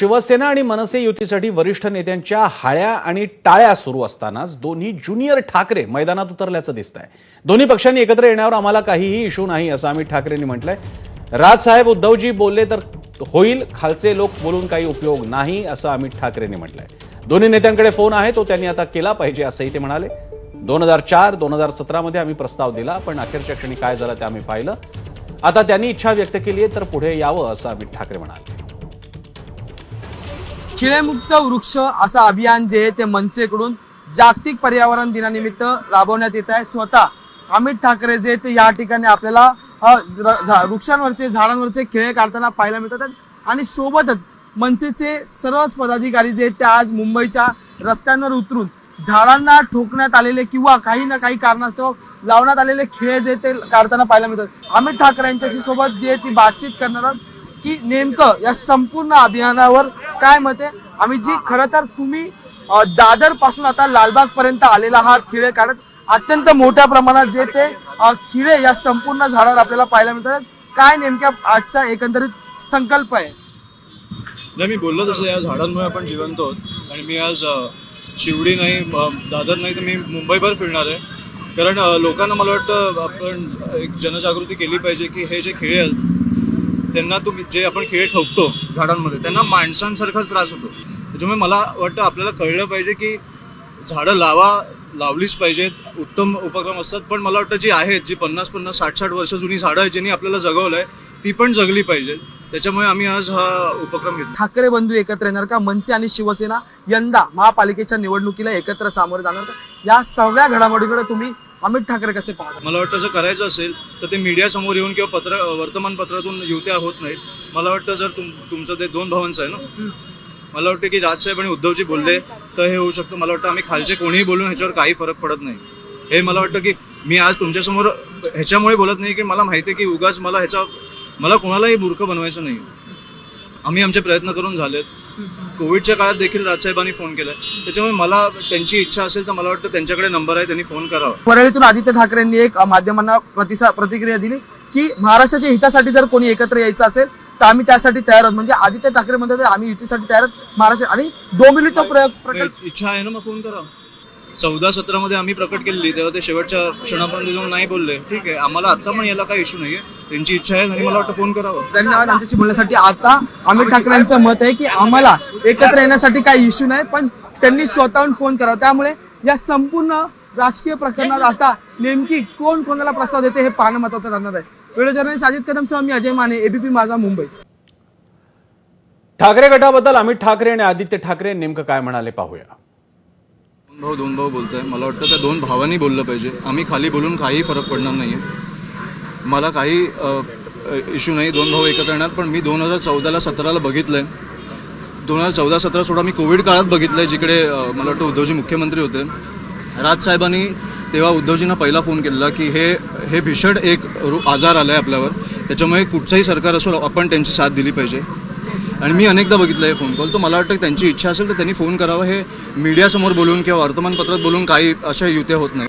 शिवसेना आणि मनसे युतीसाठी वरिष्ठ नेत्यांच्या हाळ्या आणि टाळ्या सुरू असतानाच दोन्ही ज्युनियर ठाकरे मैदानात उतरल्याचं दिसत आहे दोन्ही पक्षांनी एकत्र येण्यावर आम्हाला काहीही इश्यू नाही असं अमित ठाकरेंनी म्हटलंय. राजसाहेब उद्धवजी बोलले तर होईल खालचे लोक बोलून काही उपयोग नाही असं अमित ठाकरेंनी म्हटलंय. दोन्ही नेत्यांकडे फोन आहे तो त्यांनी आता केला पाहिजे असंही ते म्हणाले. दोन हजार चार दोन हजार सतरामध्ये आम्ही प्रस्ताव दिला पण अखेरच्या क्षणी काय झालं ते आम्ही पाहिलं. आता त्यांनी इच्छा व्यक्त केली आहे तर पुढे यावं असं अमित ठाकरे म्हणाले. खिळेमुक्त वृक्ष असं अभियान जे आहे ते मनसेकडून जागतिक पर्यावरण दिनानिमित्त राबवण्यात येत आहे. स्वतः अमित ठाकरे जे ते या ठिकाणी आपल्याला वृक्षांवरचे झाडांवरचे खेळ काढताना पाहायला मिळतात आणि सोबतच मनसेचे सर्वच पदाधिकारी जे ते आज मुंबईच्या रस्त्यांवर उतरून झाडांना ठोकण्यात आलेले किंवा काही ना काही कारणास्तव लावण्यात आलेले खेळ जे ते काढताना पाहायला मिळतात. अमित ठाकरे यांच्याशी सोबत जे ती बातचीत करणार आहोत की नेमकं या संपूर्ण अभियानावर काय मत आहे आम्ही जी खरं तर तुम्ही दादरपासून आता लालबाग पर्यंत आलेला हा खिळे काढत. अत्यंत मोठ्या प्रमाणात जे ते खिळे या संपूर्ण झाडावर आपल्याला पाहायला मिळतात. काय नेमक्या आजचा एकंदरीत संकल्प आहे? नाही मी बोललो तसं या झाडांमुळे आपण जिवंत आहोत. आणि मी आज शिवडी नाही दादर नाही तर मी मुंबईभर फिरणार आहे. कारण लोकांना मला वाटतं आपण एक जनजागृती केली पाहिजे की हे जे खेळ आहेत त्यांना तुम्ही जे आपण खेळ ठोकतो झाडांमध्ये त्यांना माणसांसारखाच त्रास होतो. त्याच्यामुळे मला वाटतं आपल्याला कळलं पाहिजे की झाडं लावा लावलीच पाहिजेत उत्तम उपक्रम असतात. पण मला वाटतं जी आहेत जी पन्नास पन्नास साठ साठ वर्ष जुनी झाडं आहेत ज्यांनी आपल्याला जगवलं आहे ती पण जगली पाहिजेत. त्याच्यामुळे आम्ही आज हा उपक्रम घेतो ठाकरे बंधू एकत्र येणार का? मनसे आणि शिवसेना यंदा महापालिकेच्या निवडणुकीला एकत्र सामोरे जाणार. का या सगळ्या घडामोडीकडे तुम्ही अमित ठाकरे कसे पाहता? मला वाटतं जर करायचं असेल तर ते मीडिया समोर येऊन किंवा पत्र वर्तमानपत्रातून युत्या होत नाहीत. मला वाटतं जर तुम तुमचं ते दोन भावांचं आहे ना? मला वाटतं की राजसाहेब आणि उद्धवजी बोलले तर हे होऊ शकतं. मला वाटतं आम्ही खालचे कोणीही बोलून ह्याच्यावर काही फरक पडत नाही. हे मला वाटतं की मी आज तुमच्यासमोर ह्याच्यामुळे बोलत नाही की मला माहिती आहे की उगाच मला ह्याचा मला कोणालाही मूर्ख बनवायचं नाही. आम्ही आमचे प्रयत्न करून झालेत. कोविडच्या काळात देखील राजसाहेबांनी फोन केलाय. त्याच्यामुळे मला त्यांची इच्छा असेल तर मला वाटतं त्यांच्याकडे नंबर आहे त्यांनी फोन करावा. परळीतून आदित्य ठाकरेंनी एक माध्यमांना प्रतिसा प्रतिक्रिया दिली की महाराष्ट्राच्या हितासाठी जर कोणी एकत्र यायचं असेल तर आम्ही त्यासाठी तयार आहोत. म्हणजे आदित्य ठाकरे म्हणतात आम्ही युतीसाठी तयार आहोत महाराष्ट्र आणि डोंबिवली तो प्रयोग इच्छा आहे ना मग फोन करा चौदा सतरामध्ये आम्ही प्रकट केलेली तेव्हा ते शेवटच्या क्षणापर्यंत जाऊन नाही बोलले. ठीक आहे आम्हाला आता पण याला काही इश्यू नाहीये. त्यांची इच्छा आहे आणि मला वाटतं फोन करावं. धन्यवाद आमच्याशी बोलण्यासाठी आता अमित ठाकरे यांचं मत आहे की आम्हाला एकत्र येण्यासाठी काही इश्यू नाही पण त्यांनी स्वतःहून फोन करावा. त्यामुळे या संपूर्ण राजकीय प्रकरणात आता नेमकी कोण कोणाला प्रस्ताव देते हे पाहणं महत्वाचं ठरणार आहे. व्हिडिओ जर्नलिस्ट अजित कदम सह मी अजय माने एबीपी माझा मुंबई. ठाकरे गटाबद्दल अमित ठाकरे आणि आदित्य ठाकरे नेमकं काय म्हणाले पाहूया. दोन भाऊ दोन भाऊ बोलतोय. मला वाटतं त्या दोन भावांनी बोललं पाहिजे. आम्ही खाली बोलून काही फरक पडणार नाहीये. मला काही इश्यू नाही दोन भाऊ एकत्र येणार पण मी दोन हजार चौदाला सतराला बघितलंय. दोन हजार चौदा सतरा सोडा मी कोविड काळात बघितलंय जिकडे मला वाटतं उद्धवजी मुख्यमंत्री होते. राजसाहेबांनी तेव्हा उद्धवजींना पहिला फोन केलेला की हे हे भीषण एक रो- आजार आहे आपल्यावर. त्याच्यामुळे कुठचंही सरकार असो आपण त्यांची साथ दिली पाहिजे. आणि मी अनेकदा बघितलं हे फोन कॉल तर मला वाटतं त्यांची इच्छा असेल तर त्यांनी फोन करावा. हे मीडियासमोर बोलून किंवा वर्तमानपत्रात बोलून काही अशा युत्या होत नाही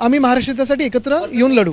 आम्ही महाराष्ट्रासाठी एकत्र येऊन लढू.